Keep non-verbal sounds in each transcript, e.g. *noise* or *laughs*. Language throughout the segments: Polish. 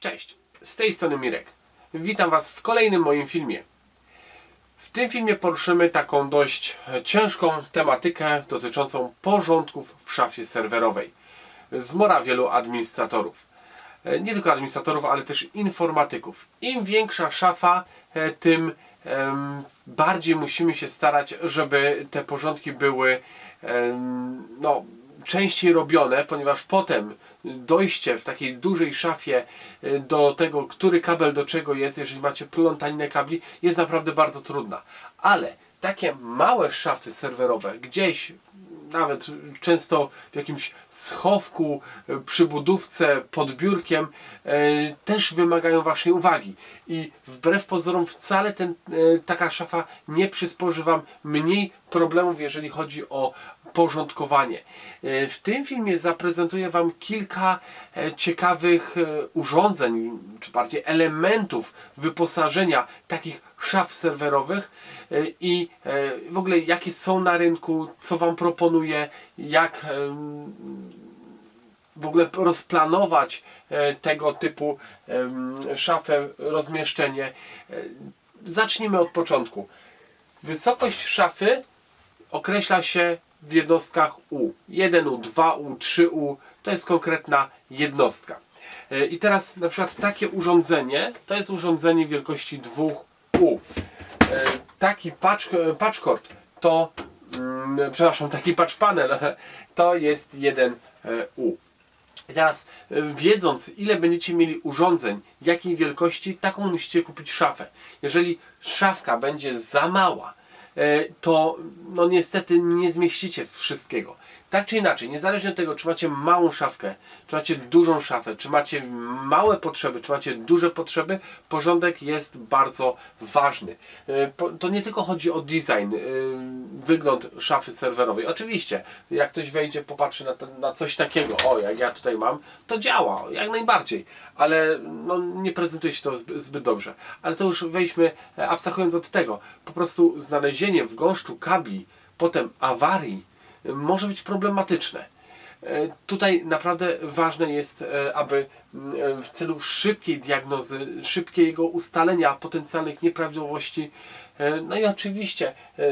Cześć, z tej strony Mirek. Witam Was w kolejnym moim filmie. W tym filmie poruszymy taką dość ciężką tematykę dotyczącą porządków w szafie serwerowej. Zmora wielu administratorów. Nie tylko administratorów, ale też informatyków. Im większa szafa, e, tym bardziej musimy się starać, żeby te porządki były no, częściej robione, ponieważ potem dojście w takiej dużej szafie y, do tego, który kabel do czego jest, jeżeli macie plątaninę kabli, jest naprawdę bardzo trudna. Ale takie małe szafy serwerowe, gdzieś nawet często w jakimś schowku, y, przy budówce, pod biurkiem, y, też wymagają Waszej uwagi. I wbrew pozorom wcale ten, taka szafa nie przysporzy Wam mniej problemów, jeżeli chodzi o porządkowanie. Y, W tym filmie zaprezentuję Wam kilka e, ciekawych e, urządzeń, czy bardziej elementów wyposażenia takich szaf serwerowych e, i e, w ogóle jakie są na rynku, co Wam proponuję, jak w ogóle rozplanować e, tego typu szafę, rozmieszczenie. E, Zacznijmy od początku. Wysokość szafy określa się w jednostkach U. 1U, 2U, 3U to jest konkretna jednostka. E, I teraz na przykład takie urządzenie to jest urządzenie wielkości 2U. E, Taki patch, patchcord to, mm, przepraszam, taki patch panel *laughs* to jest 1U. I teraz e, wiedząc ile będziecie mieli urządzeń, jakiej wielkości, taką musicie kupić szafę. Jeżeli szafka będzie za mała, e, to no niestety nie zmieścicie wszystkiego. Tak czy inaczej, niezależnie od tego, czy macie małą szafkę, czy macie dużą szafę, czy macie małe potrzeby, czy macie duże potrzeby, porządek jest bardzo ważny. E, To nie tylko chodzi o design, e, wygląd szafy serwerowej. Oczywiście, jak ktoś wejdzie, popatrzy na, na coś takiego, o jak ja tutaj mam, to działa, jak najbardziej, ale no, nie prezentuje się to zby- zbyt dobrze. Ale to już wejdźmy, e, abstrahując od tego, po prostu znalezienie w gąszczu kabli, potem awarii, e, może być problematyczne. E, Tutaj naprawdę ważne jest, aby mm, w celu szybkiej diagnozy, szybkiego ustalenia potencjalnych nieprawidłowości, no i oczywiście e,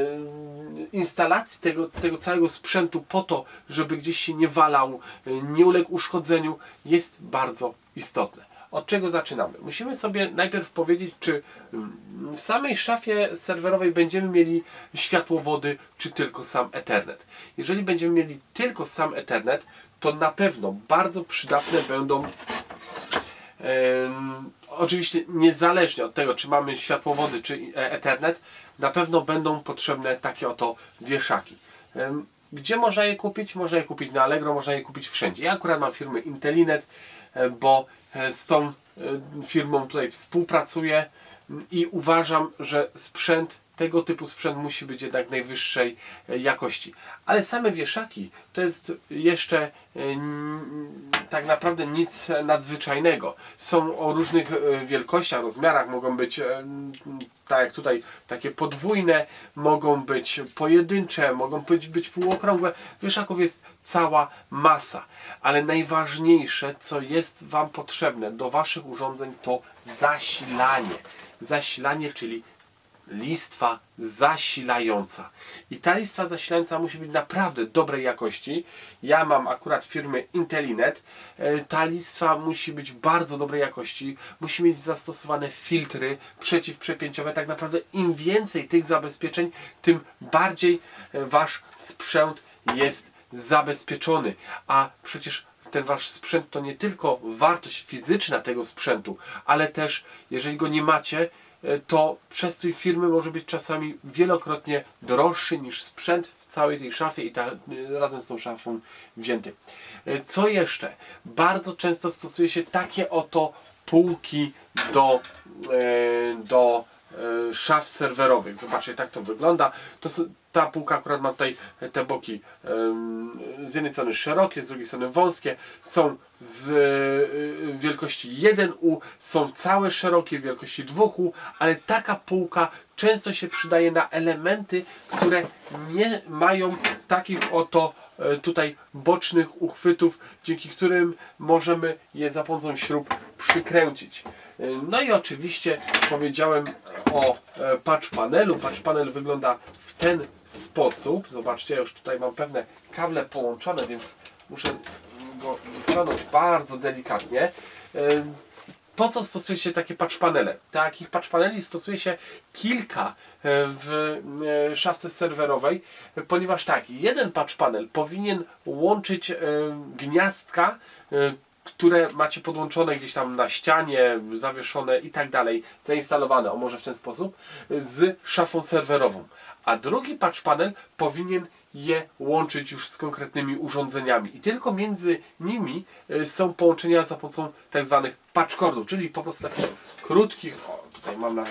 instalacji tego, tego całego sprzętu po to, żeby gdzieś się nie walał, e, nie uległ uszkodzeniu, jest bardzo istotne. Od czego zaczynamy? Musimy sobie najpierw powiedzieć, czy mm, w samej szafie serwerowej będziemy mieli światłowody, czy tylko sam Ethernet. Jeżeli będziemy mieli tylko sam Ethernet, to na pewno bardzo przydatne będą oczywiście niezależnie od tego, czy mamy światłowody, czy e, Ethernet, na pewno będą potrzebne takie oto wieszaki. Gdzie można je kupić? Można je kupić na Allegro, można je kupić wszędzie. Ja akurat mam firmę Intelinet, e, bo e, z tą firmą tutaj współpracuję i uważam, że sprzęt, tego typu sprzęt musi być jednak najwyższej e, jakości. Ale same wieszaki to jest jeszcze e, tak naprawdę nic nadzwyczajnego. Są o różnych e, wielkościach, rozmiarach, mogą być tak jak tutaj takie podwójne, mogą być pojedyncze, mogą być, być półokrągłe. Wieszaków jest cała masa, ale najważniejsze, co jest Wam potrzebne do Waszych urządzeń, to zasilanie. Zasilanie, czyli listwa zasilająca. I ta listwa zasilająca musi być naprawdę dobrej jakości. Ja mam akurat firmy Intelinet. E, Ta listwa musi być bardzo dobrej jakości. Musi mieć zastosowane filtry przeciwprzepięciowe. Tak naprawdę im więcej tych zabezpieczeń, tym bardziej e, Wasz sprzęt jest zabezpieczony. A przecież ten wasz sprzęt to nie tylko wartość fizyczna tego sprzętu, ale też jeżeli go nie macie, to przestój firmy może być czasami wielokrotnie droższy niż sprzęt w całej tej szafie i ta, e, razem z tą szafą wzięty. E, Co jeszcze? Bardzo często stosuje się takie oto półki do, e, do e, szaf serwerowych. Zobaczcie, tak to wygląda. To, ta półka akurat ma tutaj te boki z jednej strony szerokie, z drugiej strony wąskie. Są z e, wielkości 1U, są całe szerokie wielkości 2U, ale taka półka często się przydaje na elementy, które nie mają takich oto e, tutaj bocznych uchwytów, dzięki którym możemy je za pomocą śrub przykręcić. E, No i oczywiście powiedziałem o e, patch panelu. Patch panel wygląda w ten sposób. Zobaczcie, już tutaj mam pewne kable połączone, więc muszę go wyciągnąć bardzo delikatnie. E, po co stosuje się takie patch panele? Takich patch paneli stosuje się kilka e, w szafce serwerowej, ponieważ tak, jeden patch panel powinien łączyć gniazdka, które macie podłączone gdzieś tam na ścianie, zawieszone i tak dalej, zainstalowane, o może w ten sposób, z szafą serwerową. A drugi patch panel powinien je łączyć już z konkretnymi urządzeniami. I tylko między nimi y, są połączenia za pomocą tak zwanych patchcordów, czyli po prostu takich krótkich, o tutaj mam na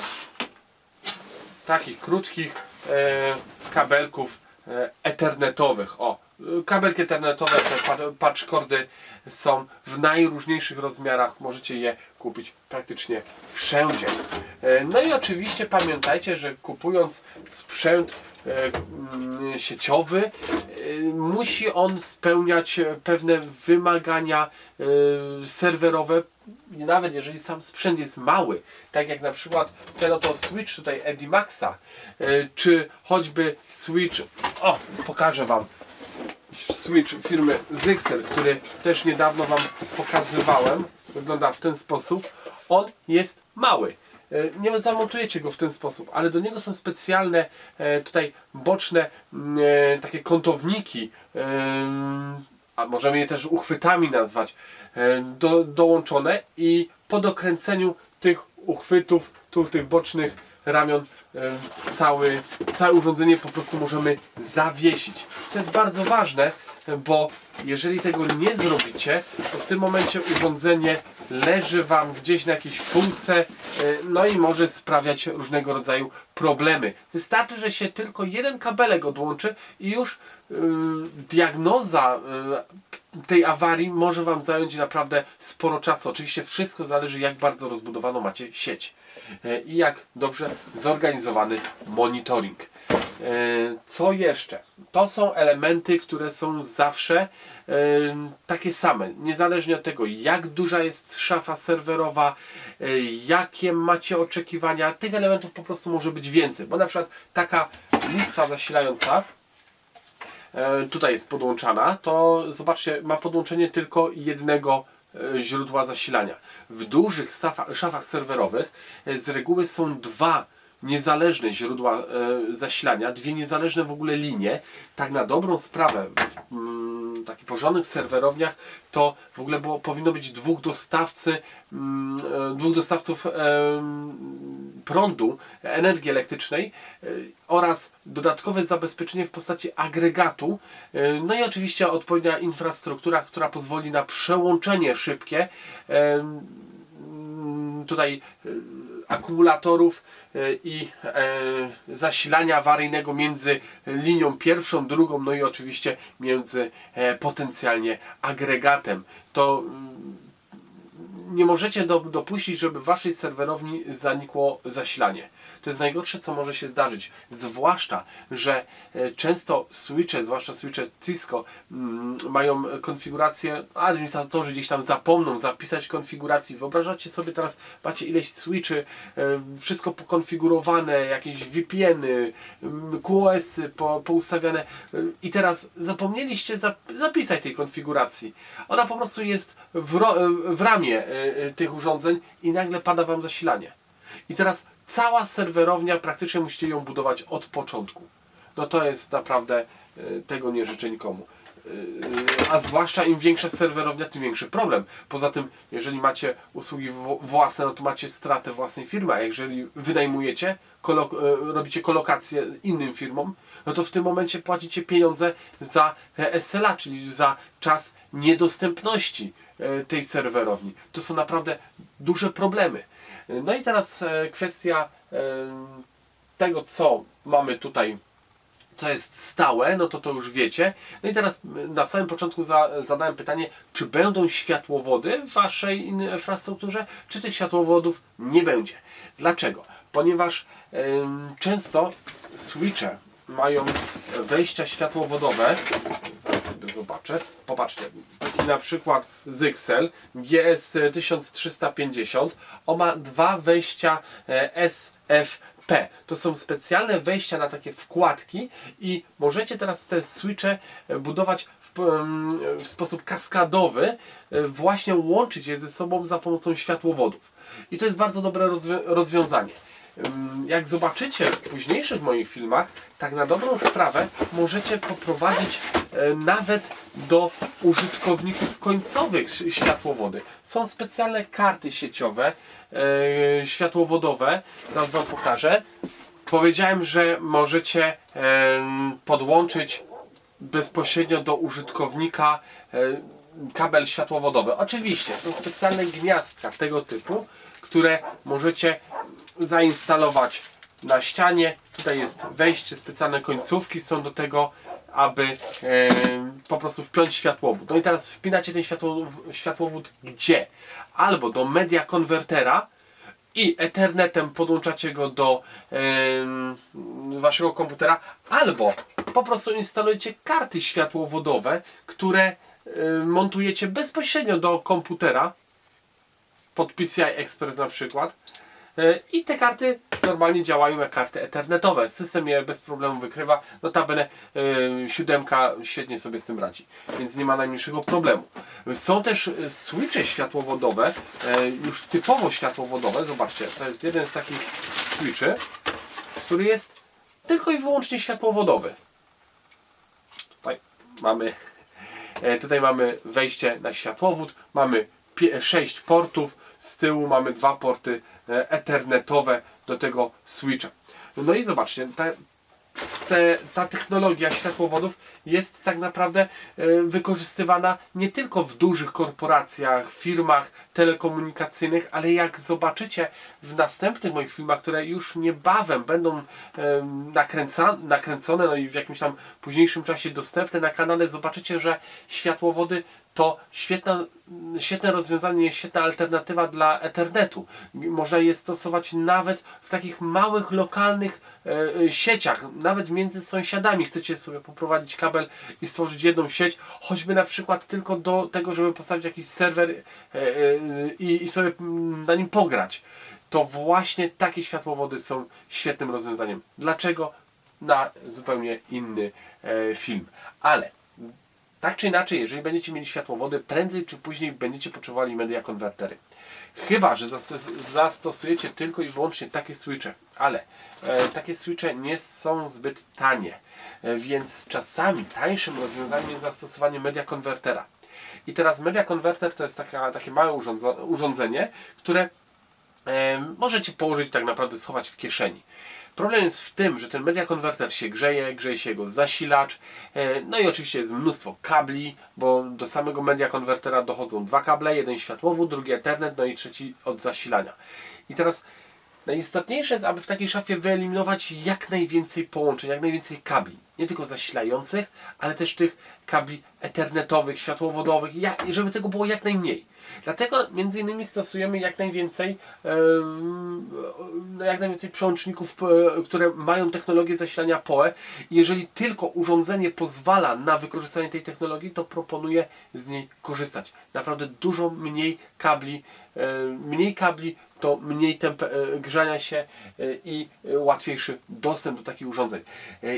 takich krótkich e, kabelków e, ethernetowych. O, kabelki ethernetowe, te pa- patchcordy są w najróżniejszych rozmiarach. Możecie je kupić praktycznie wszędzie. E, no i oczywiście pamiętajcie, że kupując sprzęt e, mm, sieciowy, e, musi on spełniać pewne wymagania serwerowe, nawet jeżeli sam sprzęt jest mały, tak jak na przykład ten oto Switch tutaj Edimaxa, czy choćby Switch, o pokażę Wam, Switch firmy Zixer, który też niedawno Wam pokazywałem, wygląda w ten sposób, on jest mały. E, Nie zamontujecie go w ten sposób, ale do niego są specjalne e, tutaj boczne mm, e, takie kątowniki, a możemy je też uchwytami nazwać, do, dołączone i po dokręceniu tych uchwytów, tu tych bocznych ramion, e, cały, całe urządzenie po prostu możemy zawiesić. To jest bardzo ważne, bo jeżeli tego nie zrobicie, to w tym momencie urządzenie leży Wam gdzieś na jakiejś półce, e, no i może sprawiać różnego rodzaju problemy. Wystarczy, że się tylko jeden kabelek odłączy i już y, diagnoza y, tej awarii może Wam zająć naprawdę sporo czasu. Oczywiście wszystko zależy jak bardzo rozbudowaną macie sieć i jak dobrze zorganizowany monitoring. E, Co jeszcze? To są elementy, które są zawsze e, takie same, niezależnie od tego, jak duża jest szafa serwerowa, e, jakie macie oczekiwania. Tych elementów po prostu może być więcej, bo na przykład taka listwa zasilająca e, tutaj jest podłączana, to zobaczcie, ma podłączenie tylko jednego e, źródła zasilania. W dużych szafach serwerowych e, z reguły są dwa niezależne źródła e, zasilania, dwie niezależne w ogóle linie. Tak na dobrą sprawę w mm, takich porządnych serwerowniach to w ogóle było, powinno być dwóch dostawcy, mm, e, dwóch dostawców prądu, energii elektrycznej e, oraz dodatkowe zabezpieczenie w postaci agregatu. No i oczywiście odpowiednia infrastruktura, która pozwoli na przełączenie szybkie tutaj akumulatorów e, i e, zasilania awaryjnego między linią pierwszą, drugą, no i oczywiście między e, potencjalnie agregatem. To mm, nie możecie do, dopuścić, żeby w waszej serwerowni zanikło zasilanie. To jest najgorsze, co może się zdarzyć. Zwłaszcza, że e, często switche, zwłaszcza switche Cisco, mm, mają konfigurację, a administratorzy gdzieś tam zapomną zapisać konfiguracji. Wyobrażacie sobie teraz, macie ileś switchy, e, wszystko pokonfigurowane, jakieś VPN-y, mm, QoS-y po, poustawiane e, i teraz zapomnieliście zap- zapisać tej konfiguracji. Ona po prostu jest w, w ramię e, e, tych urządzeń i nagle pada Wam zasilanie. I teraz cała serwerownia, praktycznie musicie ją budować od początku. No to jest naprawdę, e, tego nie życzę nikomu. E, A zwłaszcza im większa serwerownia, tym większy problem. Poza tym, jeżeli macie usługi własne, no to macie stratę własnej firmy, a jeżeli wynajmujecie, kolo- e, robicie kolokację innym firmom, no to w tym momencie płacicie pieniądze za SLA, czyli za czas niedostępności tej serwerowni. To są naprawdę duże problemy. No i teraz e, kwestia e, tego, co mamy tutaj, co jest stałe, no to to już wiecie. No i teraz na samym początku za, zadałem pytanie, czy będą światłowody w Waszej infrastrukturze, czy tych światłowodów nie będzie. Dlaczego? Ponieważ często switche mają wejścia światłowodowe. Zobaczę. Popatrzcie, taki na przykład Zyxel GS 1350. On ma dwa wejścia e, SFP. To są specjalne wejścia na takie wkładki i możecie teraz te switche budować w, w sposób kaskadowy, e, właśnie łączyć je ze sobą za pomocą światłowodów. I to jest bardzo dobre rozwią- rozwiązanie. Jak zobaczycie w późniejszych moich filmach, tak na dobrą sprawę możecie poprowadzić e, nawet do użytkowników końcowych światłowody. Są specjalne karty sieciowe, e, światłowodowe, zaraz Wam pokażę. Powiedziałem, że możecie podłączyć bezpośrednio do użytkownika e, kabel światłowodowy. Oczywiście są specjalne gniazdka tego typu, które możecie zainstalować na ścianie. Tutaj jest wejście, specjalne końcówki są do tego, aby e, po prostu wpiąć światłowód. No i teraz wpinacie ten światłowód, światłowód gdzie? Albo do media konwertera, i Ethernetem podłączacie go do em, waszego komputera, albo po prostu instalujecie karty światłowodowe, które em, montujecie bezpośrednio do komputera pod PCI Express na przykład. E, I te karty normalnie działają jak karty ethernetowe. System je bez problemu wykrywa. Notabene e, siódemka świetnie sobie z tym radzi, więc nie ma najmniejszego problemu. Są też e, switche światłowodowe, już typowo światłowodowe. Zobaczcie, to jest jeden z takich switchy, który jest tylko i wyłącznie światłowodowy. Tutaj mamy Tutaj mamy wejście na światłowód, mamy 6 portów, z tyłu mamy dwa porty e, ethernetowe do tego switcha. No i zobaczcie, ta, te, ta technologia światłowodów jest tak naprawdę e, wykorzystywana nie tylko w dużych korporacjach, firmach telekomunikacyjnych, ale jak zobaczycie w następnych moich filmach, które już niebawem będą nakręca, nakręcone, no i w jakimś tam późniejszym czasie dostępne na kanale, zobaczycie, że światłowody to świetna, świetne rozwiązanie, świetna alternatywa dla Ethernetu. Można je stosować nawet w takich małych, lokalnych e, e, sieciach, nawet między sąsiadami. Chcecie sobie poprowadzić kabel i stworzyć jedną sieć, choćby na przykład tylko do tego, żeby postawić jakiś serwer e, i, sobie na nim pograć. To właśnie takie światłowody są świetnym rozwiązaniem. Dlaczego? Na zupełnie inny film. Ale tak czy inaczej, jeżeli będziecie mieli światłowody, prędzej czy później będziecie potrzebowali media konwertery. Chyba, że zastos- zastosujecie tylko i wyłącznie takie switche, ale e, takie switche nie są zbyt tanie, e, więc czasami tańszym rozwiązaniem jest zastosowanie media konwertera. I teraz media konwerter to jest taka, takie małe urządzenie, które e, możecie położyć tak naprawdę schować w kieszeni. Problem jest w tym, że ten media konwerter się grzeje, grzeje się jego zasilacz, e, no i oczywiście jest mnóstwo kabli, bo do samego media konwertera dochodzą dwa kable, jeden światłowód, drugi ethernet, no i trzeci od zasilania. I teraz najistotniejsze jest, aby w takiej szafie wyeliminować jak najwięcej połączeń, jak najwięcej kabli. Nie tylko zasilających, ale też tych kabli ethernetowych, światłowodowych, jak, żeby tego było jak najmniej. Dlatego między innymi stosujemy jak najwięcej, jak najwięcej przełączników, e, które mają technologię zasilania PoE. Jeżeli tylko urządzenie pozwala na wykorzystanie tej technologii, to proponuję z niej korzystać. Naprawdę dużo mniej kabli, e, mniej kabli to mniej e, grzania się i łatwiejszy dostęp do takich urządzeń.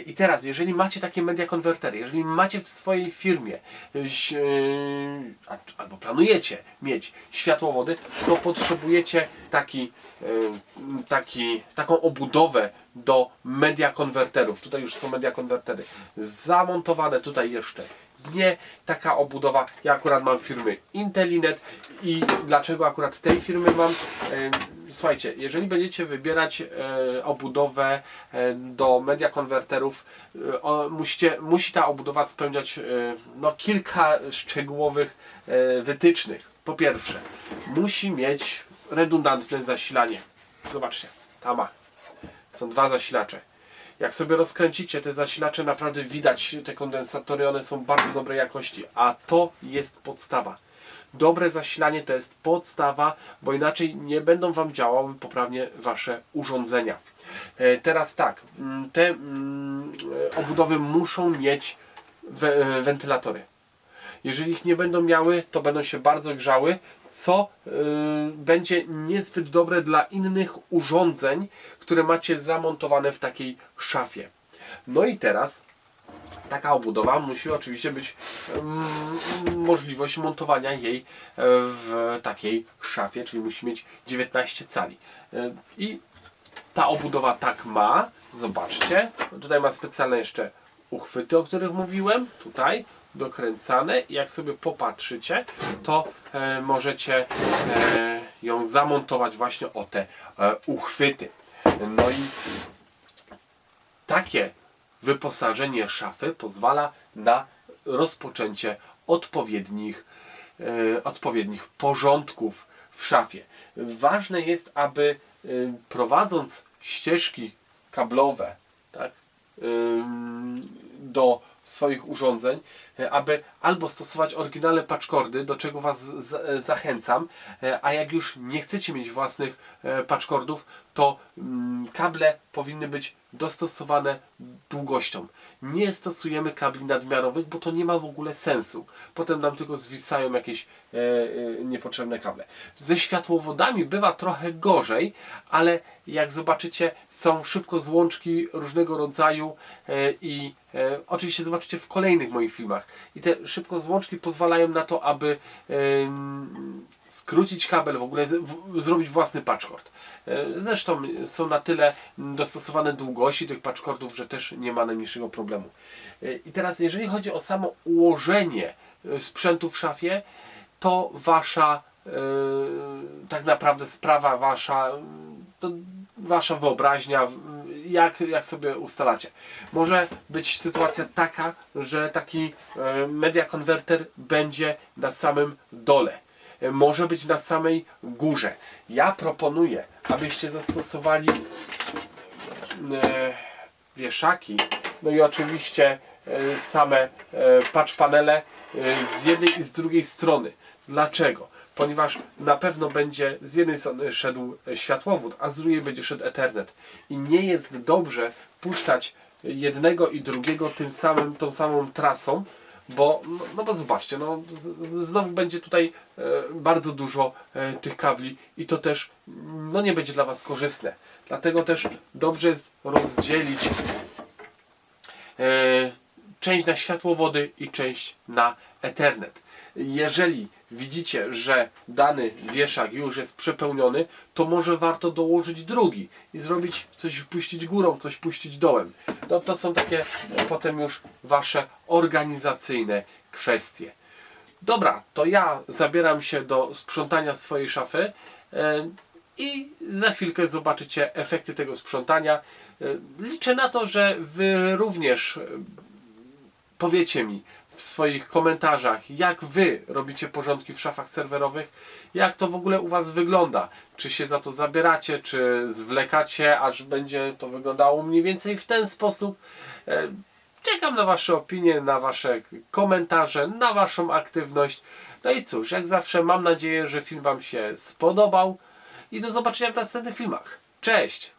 I teraz, jeżeli macie takie media konwertery, jeżeli macie w swojej firmie e, e, albo planujecie mieć światłowody, to potrzebujecie taki, e, taki, taką obudowę do media konwerterów. Tutaj już są media konwertery zamontowane tutaj jeszcze nie taka obudowa. Ja akurat mam firmy Intelinet i dlaczego akurat tej firmy mam? Słuchajcie, jeżeli będziecie wybierać e, obudowę e, do media konwerterów, e, musi ta obudowa spełniać e, no, kilka szczegółowych e, wytycznych. Po pierwsze, musi mieć redundantne zasilanie. Zobaczcie, ta ma. Są dwa zasilacze. Jak sobie rozkręcicie te zasilacze, naprawdę widać te kondensatory, one są bardzo dobrej jakości, a to jest podstawa. Dobre zasilanie to jest podstawa, bo inaczej nie będą Wam działały poprawnie Wasze urządzenia. E, Teraz tak, mm, te mm, e, obudowy muszą mieć we, wentylatory. Jeżeli ich nie będą miały, to będą się bardzo grzały, co będzie niezbyt dobre dla innych urządzeń, które macie zamontowane w takiej szafie. No i teraz taka obudowa musi oczywiście być możliwość montowania jej e, w takiej szafie, czyli musi mieć 19 cali. E, I ta obudowa tak ma. Zobaczcie. Tutaj ma specjalne jeszcze uchwyty, o których mówiłem. Tutaj dokręcane. I jak sobie popatrzycie, to e, możecie ją zamontować właśnie o te uchwyty. No i takie wyposażenie szafy pozwala na rozpoczęcie odpowiednich, e, odpowiednich porządków w szafie. Ważne jest, aby e, prowadząc ścieżki kablowe tak, do swoich urządzeń, aby albo stosować oryginalne patchcordy, do czego Was zachęcam, e, a jak już nie chcecie mieć własnych patchcordów, to mm, kable powinny być dostosowane długością. Nie stosujemy kabli nadmiarowych, bo to nie ma w ogóle sensu. Potem nam tylko zwisają jakieś e, e, niepotrzebne kable. Ze światłowodami bywa trochę gorzej, ale jak zobaczycie, są szybko złączki różnego rodzaju e, i e, oczywiście zobaczycie w kolejnych moich filmach. I te szybko złączki pozwalają na to, aby skrócić kabel, w ogóle zrobić własny patchcord. E, Zresztą są na tyle dostosowane długości tych patchcordów, że też nie ma najmniejszego problemu. E, I teraz jeżeli chodzi o samo ułożenie e, sprzętu w szafie, to wasza tak naprawdę sprawa wasza to wasza wyobraźnia jak, jak sobie ustalacie. Może być sytuacja taka, że taki e, media konwerter będzie na samym dole. E, Może być na samej górze. Ja proponuję, abyście zastosowali e, wieszaki, no i oczywiście same patch panele z jednej i z drugiej strony. Dlaczego? Ponieważ na pewno będzie z jednej strony szedł światłowód, a z drugiej będzie szedł Ethernet. I nie jest dobrze puszczać jednego i drugiego tym samym, tą samą trasą, bo, no, no bo zobaczcie, no, z- znowu będzie tutaj e, bardzo dużo e, tych kabli i to też no, nie będzie dla Was korzystne. Dlatego też dobrze jest rozdzielić e, część na światłowody i część na Ethernet. Jeżeli widzicie, że dany wieszak już jest przepełniony, to może warto dołożyć drugi i zrobić coś puścić górą, coś puścić dołem. No to są takie potem już wasze organizacyjne kwestie. Dobra, to ja zabieram się do sprzątania swojej szafy e, i za chwilkę zobaczycie efekty tego sprzątania. E, Liczę na to, że wy również e, powiecie mi w swoich komentarzach, jak wy robicie porządki w szafach serwerowych, jak to w ogóle u was wygląda. Czy się za to zabieracie, czy zwlekacie, aż będzie to wyglądało mniej więcej w ten sposób. E, Czekam na Wasze opinie, na Wasze komentarze, na Waszą aktywność. No i cóż, jak zawsze mam nadzieję, że film Wam się spodobał i do zobaczenia w następnych filmach. Cześć!